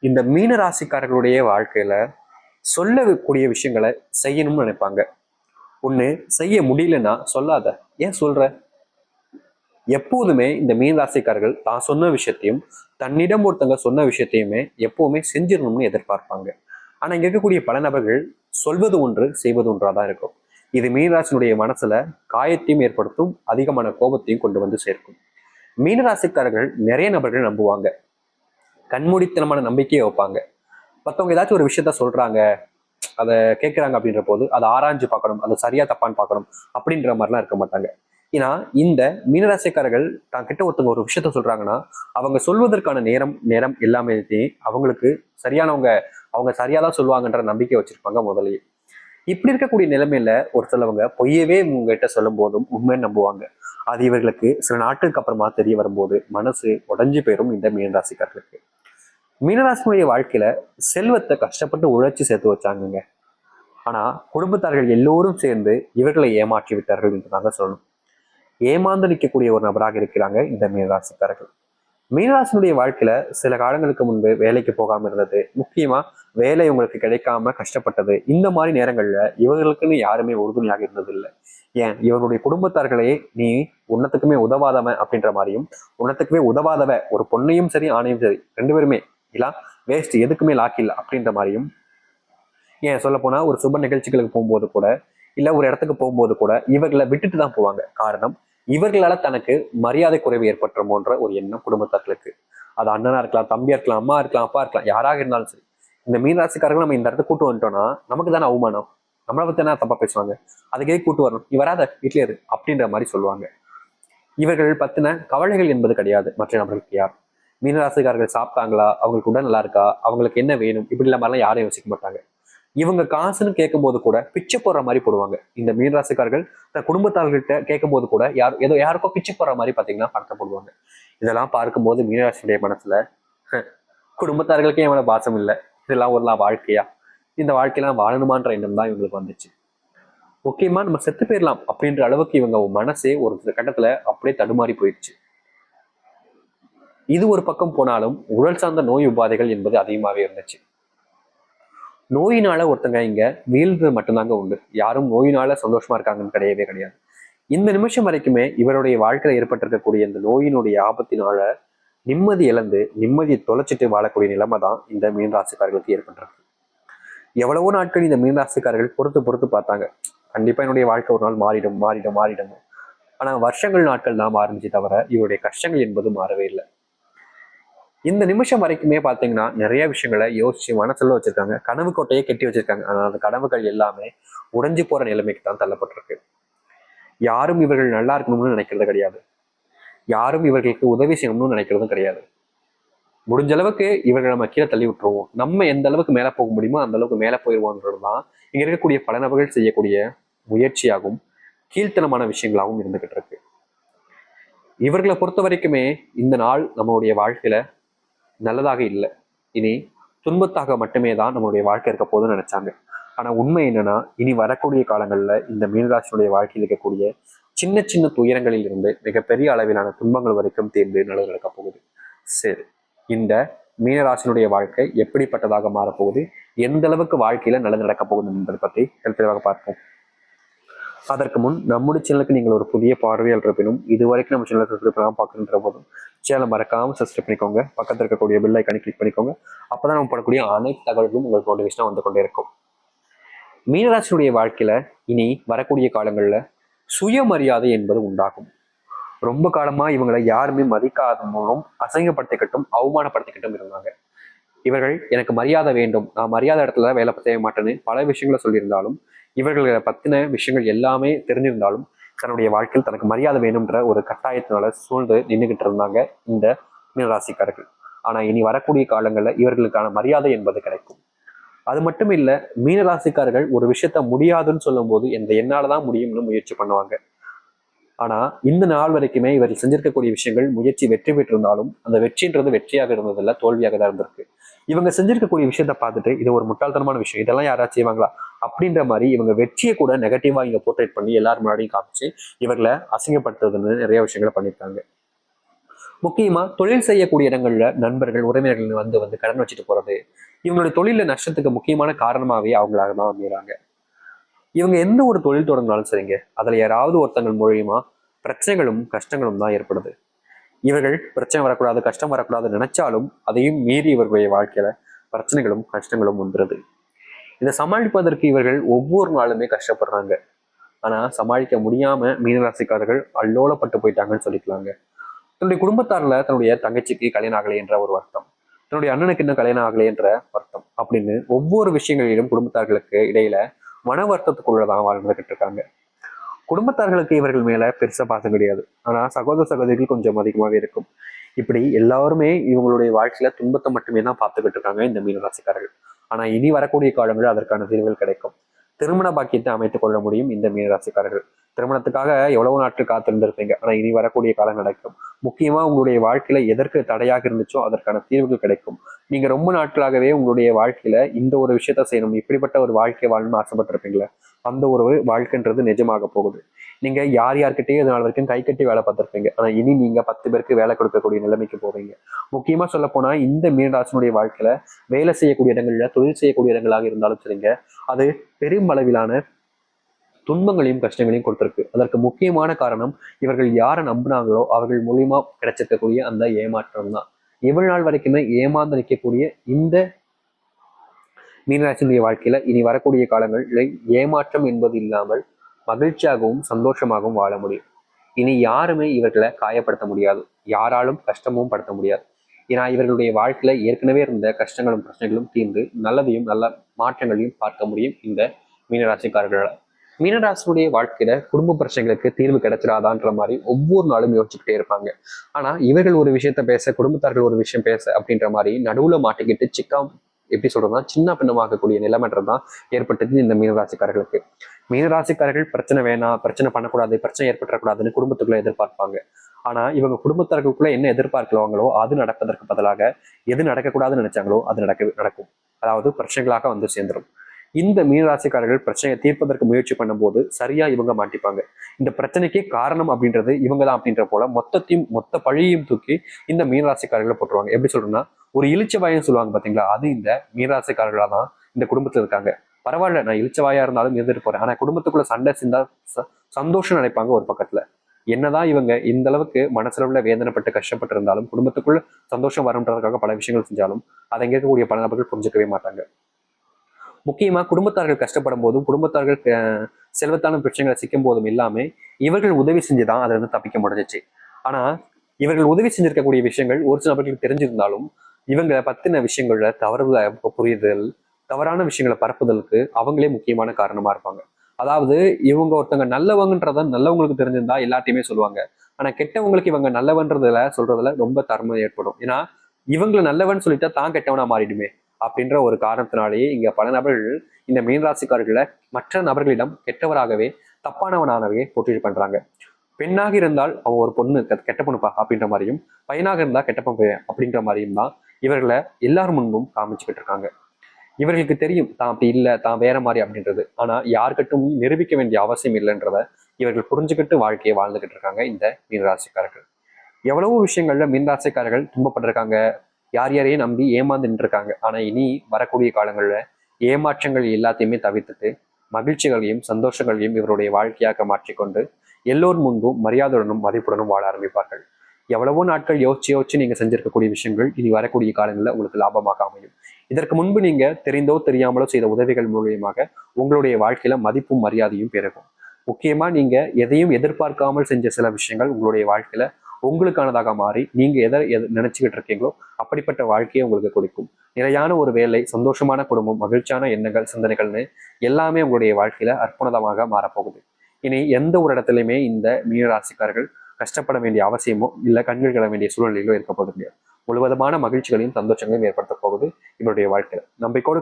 இந்த மீன ராசிக்காரர்களுடைய வாழ்க்கையில சொல்லக்கூடிய விஷயங்களை செய்யணும்னு நினைப்பாங்க. ஒண்ணு செய்ய முடியலன்னா சொல்லாத. ஏன் சொல்ற? எப்போதுமே இந்த மீன ராசிக்காரர்கள் தான் சொன்ன விஷயத்தையும் தன்னிடம் ஒருத்தங்க சொன்ன விஷயத்தையுமே எப்பவுமே செஞ்சிடணும்னு எதிர்பார்ப்பாங்க. ஆனா இங்க இருக்கக்கூடிய பல நபர்கள் சொல்வது ஒன்று செய்வது ஒன்றாதான் இருக்கும். இது மீனராசினுடைய மனசுல காயத்தையும் ஏற்படுத்தும் அதிகமான கோபத்தையும் கொண்டு வந்து சேர்க்கும். மீனராசிக்காரர்கள் நிறைய நபர்கள் நம்புவாங்க. கண்மூடித்தனமான நம்பிக்கையை வைப்பாங்க. மற்றவங்க ஏதாச்சும் ஒரு விஷயத்த சொல்றாங்க அதை கேட்குறாங்க அப்படின்ற போது அதை ஆராய்ஞ்சு பார்க்கணும் அதை சரியா தப்பான்னு பார்க்கணும் அப்படின்ற மாதிரிலாம் இருக்க மாட்டாங்க. ஏன்னா இந்த மீனராசிக்காரர்கள் தான் கிட்ட ஒருத்தவங்க ஒரு விஷயத்த சொல்றாங்கன்னா அவங்க சொல்வதற்கான நேரம் நேரம் எல்லாமே அவங்களுக்கு சரியானவங்க அவங்க சரியா தான் சொல்லுவாங்கன்ற நம்பிக்கை வச்சிருப்பாங்க முதல்லயே. இப்படி இருக்கக்கூடிய நிலைமையில ஒரு சிலவங்க பொய்யவே உங்ககிட்ட சொல்லும் போதும் உண்மையை நம்புவாங்க. அது இவர்களுக்கு சில நாட்களுக்கு அப்புறமா தெரிய வரும்போது மனசு உடஞ்சி போயிடும் இந்த மீனராசிக்காரர்களுக்கு. மீனராசினுடைய வாழ்க்கையில செல்வத்தை கஷ்டப்பட்டு உழைச்சி சேர்த்து வச்சாங்கங்க. ஆனா குடும்பத்தார்கள் எல்லோரும் சேர்ந்து இவர்களை ஏமாற்றி விட்டார்கள் என்று தாங்க சொல்லணும். ஏமாந்து நிற்கக்கூடிய ஒரு நபராக இருக்கிறாங்க இந்த மீனராசிக்காரர்கள். மீனராசினுடைய வாழ்க்கையில சில காலங்களுக்கு முன்பு வேலைக்கு போகாம இருந்தது. முக்கியமா வேலை உங்களுக்கு கிடைக்காம கஷ்டப்பட்டது. இந்த மாதிரி நேரங்கள்ல இவர்களுக்குன்னு யாருமே உறுதுணையாக இருந்ததில்லை. ஏன்? இவருடைய குடும்பத்தார்களே நீ உன்னத்துக்குமே உதவாதவன் அப்படின்ற மாதிரியும் உன்னத்துக்குமே உதவாதவ ஒரு பொண்ணையும் சரி ஆணையும் சரி ரெண்டு பேருமே இல்ல? வேஸ்ட் எதுக்குமே லாக் இல்லை அப்படின்ற மாதிரியும் ஏன் சொல்ல போனால் ஒரு சுப நிகழ்ச்சிகளுக்கு போகும்போது கூட இல்லை ஒரு இடத்துக்கு போகும்போது கூட இவர்களை விட்டுட்டு தான் போவாங்க. காரணம் இவர்களால தனக்கு மரியாதை குறைவு ஏற்பட்டுருமோன்ற ஒரு எண்ணம் குடும்பத்தார்களுக்கு. அது அண்ணனா இருக்கலாம் தம்பியா இருக்கலாம் அம்மா இருக்கலாம் அப்பா இருக்கலாம் யாராக இருந்தாலும் சரி. இந்த மீனராசிக்காரர்கள் நம்ம இந்த இடத்துக்கு கூட்டு வந்துட்டோம்னா நமக்கு தானே அவமானம்? நம்மளை பத்தி என்ன தப்பா பேசுவாங்க? அதுக்கே கூட்டு வரணும். இவராத வராத இரு அப்படின்ற மாதிரி சொல்லுவாங்க. இவர்கள் பத்தின கவலைகள் என்பது கிடையாது. மற்ற நபர்களுக்கு யார்? மீனராசிக்காரர்கள் சாப்பிட்டாங்களா? அவங்களுக்கு உடல் நல்லா இருக்கா? அவங்களுக்கு என்ன வேணும்? இப்படி இல்லாம மாதிரிலாம் யாரும் யோசிக்க மாட்டாங்க. இவங்க காசுன்னு கேட்கும்போது கூட பிச்சை போடுற மாதிரி போடுவாங்க. இந்த மீனராசிக்காரர்கள் தன் குடும்பத்தார்கிட்ட கேட்கும்போது கூட யார் ஏதோ யாருக்கோ பிச்சை போடுற மாதிரி பார்த்தீங்கன்னா பணத்தை போடுவாங்க. இதெல்லாம் பார்க்கும்போது மீனராசியுடைய மனசுல குடும்பத்தார்களுக்கே எவ்வளோ பாசம் இல்லை. இதெல்லாம் ஒருலாம் வாழ்க்கையா? இந்த வாழ்க்கையெல்லாம் வாழணுமான்ற எண்ணம் தான் இவங்களுக்கு வந்துச்சு. முக்கியமா நம்ம செத்து போயிடலாம். அப்படின்ற அளவுக்கு இவங்க மனசே ஒரு கட்டத்துல அப்படியே தடுமாறி போயிடுச்சு. இது ஒரு பக்கம் போனாலும் உடல் சார்ந்த நோய் உபாதைகள் என்பது அதிகமாகவே இருந்துச்சு. நோயினால ஒருத்தங்க இங்க வீழ்ந்தது மட்டும்தாங்க உண்டு. யாரும் நோயினால சந்தோஷமா இருக்காங்கன்னு கிடையவே கிடையாது. இந்த நிமிஷம் வரைக்குமே இவருடைய வாழ்க்கையில ஏற்பட்டிருக்கக்கூடிய இந்த நோயினுடைய ஆபத்தினால நிம்மதி இழந்து நிம்மதியை தொலைச்சிட்டு வாழக்கூடிய நிலைமை தான் இந்த மீனராசிக்காரர்களுக்கு ஏற்பட்டிருக்கு. எவ்வளவோ நாட்கள் இந்த மீனராசிக்காரர்கள் பொறுத்து பொறுத்து பார்த்தாங்க. கண்டிப்பா என்னுடைய வாழ்க்கை ஒரு நாள் மாறிடும் மாறிடும் மாறிடும். ஆனா வருஷங்கள் நாட்கள் தான் மாறிஞ்சு தவிர இவருடைய கஷ்டங்கள் என்பது மாறவே இல்லை. இந்த நிமிஷம் வரைக்குமே பார்த்தீங்கன்னா நிறைய விஷயங்களை யோசிச்சு மனசுல வச்சிருக்காங்க. கனவு கோட்டையே கட்டி வச்சிருக்காங்க. ஆனால் அந்த கனவுகள் எல்லாமே உடைஞ்சு போற நிலைமைக்கு தான் தள்ளப்பட்டிருக்கு. யாரும் இவர்கள் நல்லா இருக்கணும்னு நினைக்கிறது கிடையாது. யாரும் இவர்களுக்கு உதவி செய்யணும்னு நினைக்கிறதும் கிடையாது. முடிஞ்ச அளவுக்கு இவர்களை நம்ம கீழே தள்ளி விட்டுருவோம். நம்ம எந்த அளவுக்கு மேலே போக முடியுமோ அந்த அளவுக்கு மேலே போயிடுவோன்றது தான் இங்கே இருக்கக்கூடிய பல நபர்கள் செய்யக்கூடிய முயற்சியாகவும் கீழ்த்தனமான விஷயங்களாகவும் இருந்துகிட்டு இருக்கு. இவர்களை பொறுத்த வரைக்குமே இந்த நாள் நம்மளுடைய வாழ்க்கையில நல்லதாக இல்லை. இனி துன்பத்தாக மட்டுமே தான் நம்மளுடைய வாழ்க்கை இருக்க போதுன்னு நினைச்சாங்க. ஆனா உண்மை என்னன்னா இனி வரக்கூடிய காலங்கள்ல இந்த மீனராசினுடைய வாழ்க்கையில் இருக்கக்கூடிய சின்ன சின்ன துயரங்களில் இருந்து மிகப்பெரிய அளவிலான துன்பங்கள் வரைக்கும் தேர்ந்து நல்லது நடக்க போகுது. சரி இந்த மீனராசினுடைய வாழ்க்கை எப்படிப்பட்டதாக மாறப்போகுது? எந்த அளவுக்கு வாழ்க்கையில நல்லது நடக்க போகுது என்பதை பற்றி தெளிவாக பார்ப்போம். அதற்கு முன் நம்முடைய சேனலுக்கு நீங்கள் ஒரு புதிய பார்வையாளர் இருப்பினும் இதுவரைக்கும் நம்ம சேனலை சப்ஸ்கிரைப் பண்ணாமல் பார்க்குன்ற போதும் சேனலை மறக்காமல் சப்ஸ்கிரைப் பண்ணிக்கோங்க. பக்கத்தில் இருக்கக்கூடிய பெல் ஐக்கனை கிளிக் பண்ணிக்கோங்க. அப்பதான் நம்ம பண்ணக்கூடிய அனைத்து தகவல்களும் உங்களுக்கு நோட்டிஃபிகேஷனாக வந்து கொண்டே இருக்கும். மீனராசினுடைய வாழ்க்கையில இனி வரக்கூடிய காலங்களில் சுயமரியாதை என்பது உண்டாகும். ரொம்ப காலமா இவங்களை யாருமே மதிக்காத மூலம் அசைங்கப்படுத்திக்கிட்டும் அவமானப்படுத்திக்கிட்டும் இருந்தாங்க. இவர்கள் எனக்கு மரியாதை வேண்டும். நான் மரியாதை இடத்துல வேலை செய்ய மாட்டேன்னு பல விஷயங்களை சொல்லியிருந்தாலும் இவர்களை பத்தின விஷயங்கள் எல்லாமே தெரிஞ்சிருந்தாலும் தன்னுடைய வாழ்க்கையில் தனக்கு மரியாதை வேணும்ன்ற ஒரு கட்டாயத்தினால சூழ்ந்து நின்றுகிட்டு இருந்தாங்க இந்த மீனராசிக்காரர்கள். ஆனா இனி வரக்கூடிய காலங்களில் இவர்களுக்கான மரியாதை என்பது கிடைக்கும். அது மட்டும் இல்ல மீனராசிக்காரர்கள் ஒரு விஷயத்த முடியாதுன்னு சொல்லும்போது எந்த என்னாலதான் முடியும்னு முயற்சி பண்ணுவாங்க. ஆனா இந்த நாள் வரைக்குமே இவர் செஞ்சிருக்கக்கூடிய விஷயங்கள் முயற்சி வெற்றி பெற்றிருந்தாலும் அந்த வெற்றின்றது வெற்றியாக இருந்ததில்ல தோல்வியாக தான் இருந்திருக்கு. இவங்க செஞ்சிருக்கக்கூடிய விஷயத்த பார்த்துட்டு இது ஒரு முட்டாள்தனமான விஷயம் இதெல்லாம் யாராச்சும் செய்வாங்களா? அப்படின்ற மாதிரி இவங்க வெற்றியை கூட நெகட்டிவா இங்க போர்ட்ரேட் பண்ணி எல்லாரும் முன்னாடியும் காமிச்சு இவர்களை அசிங்கப்படுத்துறதுன்னு நிறைய விஷயங்களை பண்ணியிருக்காங்க. முக்கியமா தொழில் செய்யக்கூடிய இடங்கள்ல நண்பர்கள் உறவினர்கள் வந்து வந்து கடன் வச்சுட்டு போறது இவங்களுடைய தொழில நஷ்டத்துக்கு முக்கியமான காரணமாவே அவங்களாக தான் அமைகிறாங்க இவங்க எந்த ஒரு தொழில் தொடங்கினாலும் சரிங்க அதுல யாராவது ஒருத்தங்கள் மூலியமா பிரச்சனைகளும் கஷ்டங்களும் தான் ஏற்படுது. இவர்கள் பிரச்சனை வரக்கூடாது கஷ்டம் வரக்கூடாது நினைச்சாலும் அதையும் மீறி இவர்களுடைய வாழ்க்கையில பிரச்சனைகளும் கஷ்டங்களும் வந்துருது. இதை சமாளிப்பதற்கு இவர்கள் ஒவ்வொரு நாளுமே கஷ்டப்படுறாங்க. ஆனா சமாளிக்க முடியாம மீனராசிக்காரர்கள் அல்லோலப்பட்டு போயிட்டாங்கன்னு சொல்லிக்கலாங்க. தன்னுடைய குடும்பத்தாரில் தன்னுடைய தங்கச்சிக்கு கல்யாணம் ஆகலை என்ற ஒரு வருத்தம் தன்னுடைய அண்ணனுக்கு இன்னும் கல்யாணம் ஆகலை என்ற வருத்தம் அப்படின்னு ஒவ்வொரு விஷயங்களிலும் குடும்பத்தார்களுக்கு இடையில மன வருத்தத்துக்குள்ளதான் வாழ்ந்துகிட்டு இருக்காங்க. குடும்பத்தார்களுக்கு இவர்கள் மேல பெருசா பாசம் கிடையாது. ஆனா சகோதர சகோதரிகள் கொஞ்சம் அதிகமாகவே இருக்கும். இப்படி எல்லாருமே இவங்களுடைய வாழ்க்கையில துன்பத்தை மட்டுமே தான் பார்த்துக்கிட்டு இருக்காங்க இந்த மீனராசிக்காரர்கள் ஆனா இனி வரக்கூடிய காலங்களில் அதற்கான தீர்வுகள் கிடைக்கும். திருமண பாக்கியத்தை அமைத்துக் கொள்ள முடியும் இந்த மீனராசிக்காரர்கள் திருமணத்துக்காக எவ்வளவு நாட்கள் காத்திருந்திருப்பீங்க? ஆனால் இனி வரக்கூடிய காலம் நடக்கும் முக்கியமாக உங்களுடைய வாழ்க்கையில எதற்கு தடையாக இருந்துச்சோ அதற்கான தீர்வுகள் கிடைக்கும். நீங்கள் ரொம்ப நாட்களாகவே உங்களுடைய வாழ்க்கையில இந்த ஒரு விஷயத்த செய்யணும். இப்படிப்பட்ட ஒரு வாழ்க்கை வாழணும்னு ஆசைப்பட்டிருப்பீங்களா அந்த ஒரு வாழ்க்கைன்றது நிஜமாக போகுது. நீங்க யார் யார்கிட்டயும் இது நாள் வரைக்கும் கை கட்டி வேலை பார்த்துருப்பீங்க. ஆனா இனி நீங்க பத்து பேருக்கு வேலை கொடுக்கக்கூடிய நிலைமைக்கு போவீங்க. முக்கியமா சொல்ல போனா இந்த மீனராசனுடைய வாழ்க்கையில வேலை செய்யக்கூடிய இடங்கள்ல தொழில் செய்யக்கூடிய இடங்களாக இருந்தாலும் சரிங்க அது பெரும் அளவிலான துன்பங்களையும் கஷ்டங்களையும் கொடுத்திருக்கு. அதற்கு முக்கியமான காரணம் இவர்கள் யாரை நம்பினாங்களோ அவர்கள் மூலியமா கிடைச்சிருக்கக்கூடிய அந்த ஏமாற்றம் தான் இவ்வளவு நாள் வரைக்குமே ஏமாந்து நிற்கக்கூடிய இந்த மீனராசினுடைய வாழ்க்கையில இனி வரக்கூடிய காலங்களில் ஏமாற்றம் என்பது இல்லாமல் மகிழ்ச்சியாகவும் சந்தோஷமாகவும் வாழ முடியும். இனி யாருமே இவர்களை காயப்படுத்த முடியாது. யாராலும் கஷ்டமும் படுத்த முடியாது. ஏன்னா இவர்களுடைய வாழ்க்கையில ஏற்கனவே இருந்த கஷ்டங்களும் பிரச்சனைகளும் தீர்ந்து நல்லதையும் நல்ல மாற்றங்களையும் பார்க்க முடியும் இந்த மீனராசிக்காரர்களால். மீனராசினுடைய வாழ்க்கையில குடும்ப பிரச்சனைகளுக்கு தீர்வு கிடைச்சிடாதான்ற மாதிரி ஒவ்வொரு நாளும் யோசிச்சுக்கிட்டே இருப்பாங்க. ஆனா இவர்கள் ஒரு விஷயத்த பேச குடும்பத்தார்கள் ஒரு விஷயம் பேச அப்படின்ற மாதிரி நடுவுல மாட்டிக்கிட்டு சிக்கா எப்படி சொல்றதுன்னா சின்ன பின்னமாகக்கூடிய நிலைமன்றம் தான் ஏற்பட்டது இந்த மீனராசிக்காரர்களுக்கு. மீனராசிக்காரர்கள் பிரச்சனை வேணாம் பிரச்சனை பண்ணக்கூடாது பிரச்சனை ஏற்பட்டக்கூடாதுன்னு குடும்பத்துக்குள்ள எதிர்பார்ப்பாங்க. ஆனா இவங்க குடும்பத்தார்களுக்குள்ள என்ன எதிர்பார்க்கலவாங்களோ அது நடப்பதற்கு பதிலாக எது நடக்கக்கூடாதுன்னு நினைச்சாங்களோ அது நடக்க நடக்கும். அதாவது பிரச்சனைகளாக வந்து சேர்ந்துடும் இந்த மீனராசிக்காரர்கள் பிரச்சனையை தீர்ப்பதற்கு முயற்சி பண்ணும்போது சரியா இவங்க மாட்டிப்பாங்க. இந்த பிரச்சனைக்கே காரணம் அப்படின்றது இவங்க தான் அப்படின்ற போல மொத்தத்தையும் மொத்த பழியையும் தூக்கி இந்த மீனராசிக்காரர்களை போட்டுருவாங்க. எப்படி சொல்றேன்னா ஒரு இழிச்சவாயம் சொல்லுவாங்க பாத்தீங்களா? அது இந்த மீனராசிக்காரர்களா தான் இந்த குடும்பத்துல இருக்காங்க. பரவாயில்ல நான் இழிச்சவாயா இருந்தாலும் இருந்துட்டு போறேன். ஆனா குடும்பத்துக்குள்ள சண்டை சிந்தா சந்தோஷம் நினைப்பாங்க ஒரு பக்கத்துல. என்னதான் இவங்க இந்த அளவுக்கு மனசளவுல வேதனைப்பட்டு கஷ்டப்பட்டு இருந்தாலும் குடும்பத்துக்குள்ள சந்தோஷம் வரும்ன்றதுக்காக பல விஷயங்கள் செஞ்சாலும் அதை இங்க இருக்கக்கூடிய பல நபர்கள் புரிஞ்சுக்கவே மாட்டாங்க. முக்கியமா குடும்பத்தார்கள் கஷ்டப்படும் போதும் குடும்பத்தார்கள் செல்வத்தான பிரச்சனைகளை சிக்கும் போதும் இல்லாம இவர்கள் உதவி செஞ்சுதான் அதை வந்து தப்பிக்க முடிஞ்சிச்சு. ஆனா இவர்கள் உதவி செஞ்சிருக்கக்கூடிய விஷயங்கள் ஒரு சில நபர்களுக்கு தெரிஞ்சிருந்தாலும் இவங்களை பத்தின விஷயங்கள்ல தவறு புரியுதல் தவறான விஷயங்களை பரப்புதலுக்கு அவங்களே முக்கியமான காரணமா இருப்பாங்க. அதாவது இவங்க ஒருத்தவங்க நல்லவங்கன்றத நல்லவங்களுக்கு தெரிஞ்சிருந்தா எல்லாத்தையுமே சொல்லுவாங்க. ஆனா கெட்டவங்களுக்கு இவங்க நல்லவன்றதுல சொல்றதுல ரொம்ப தர்மம் ஏற்படும். ஏன்னா இவங்களை நல்லவன் சொல்லிட்டா தான் கெட்டவனா மாறிடுமே. அப்படின்ற ஒரு காரணத்தினாலேயே இங்க பல நபர்கள் இந்த மீனராசிக்காரர்களை மற்ற நபர்களிடம் கெட்டவராகவே தப்பானவனாகவே போட்டி பண்றாங்க. பெண்ணாக இருந்தால் அவன் ஒரு பொண்ணு கெட்ட பொண்ணுப்பா அப்படின்ற மாதிரியும் பையனாக இருந்தா கெட்ட பையன் அப்படின்ற மாதிரியும் தான் இவர்களை எல்லாரும் முன்பும் காமிச்சுக்கிட்டு இருக்காங்க இவர்களுக்கு தெரியும் தான் அப்படி இல்லை தான் வேற மாதிரி அப்படின்றது. ஆனா யாருக்கட்டும் நிரூபிக்க வேண்டிய அவசியம் இல்லைன்றத இவர்கள் புரிஞ்சுக்கிட்டு வாழ்க்கையை வாழ்ந்துகிட்டு இருக்காங்க இந்த மீனராசிக்காரர்கள் எவ்வளவோ விஷயங்கள்ல மீனராசிக்காரர்கள் துன்பப்பட்டிருக்காங்க. யார் யாரையும் நம்பி ஏமாந்து நின்றுருக்காங்க. ஆனால் இனி வரக்கூடிய காலங்களில் ஏமாற்றங்கள் எல்லாத்தையுமே தவிர்த்துட்டு மகிழ்ச்சிகளையும் சந்தோஷங்களையும் இவருடைய வாழ்க்கையாக மாற்றிக்கொண்டு எல்லோர் முன்பும் மரியாதையுடனும் மதிப்புடனும் வாழ ஆரம்பிப்பார்கள். எவ்வளவோ நாட்கள் யோசிச்சு யோசிச்சு நீங்கள் செஞ்சிருக்கக்கூடிய விஷயங்கள் இனி வரக்கூடிய காலங்களில் உங்களுக்கு லாபமாக அமையும். இதற்கு முன்பு நீங்கள் தெரிந்தோ தெரியாமலோ செய்த உதவிகள் மூலியமாக உங்களுடைய வாழ்க்கையில் மதிப்பும் மரியாதையும் பெருகும். முக்கியமாக நீங்கள் எதையும் எதிர்பார்க்காமல் செஞ்ச சில விஷயங்கள் உங்களுடைய வாழ்க்கையில் உங்களுக்கானதாக மாறி நீங்க எதை எதை நினைச்சுக்கிட்டு இருக்கீங்களோ அப்படிப்பட்ட வாழ்க்கையை உங்களுக்கு கொடுக்கும். நிலையான ஒரு வேலை சந்தோஷமான குடும்பம் மகிழ்ச்சியான எண்ணங்கள் சிந்தனைகள்னு எல்லாமே உங்களுடைய வாழ்க்கையில அற்புதமாக மாறப்போகுது. இனி எந்த ஒரு இடத்துலையுமே இந்த மீனராசிக்காரர்கள் கஷ்டப்பட வேண்டிய அவசியமோ இல்லை கண்கள் கிட வேண்டிய சூழ்நிலையிலோ இருக்க போது முடியாது முழுவதுமான மகிழ்ச்சிகளையும் சந்தோஷங்களையும் ஏற்படுத்த போகுது இவருடைய வாழ்க்கையில. நம்பிக்கோடு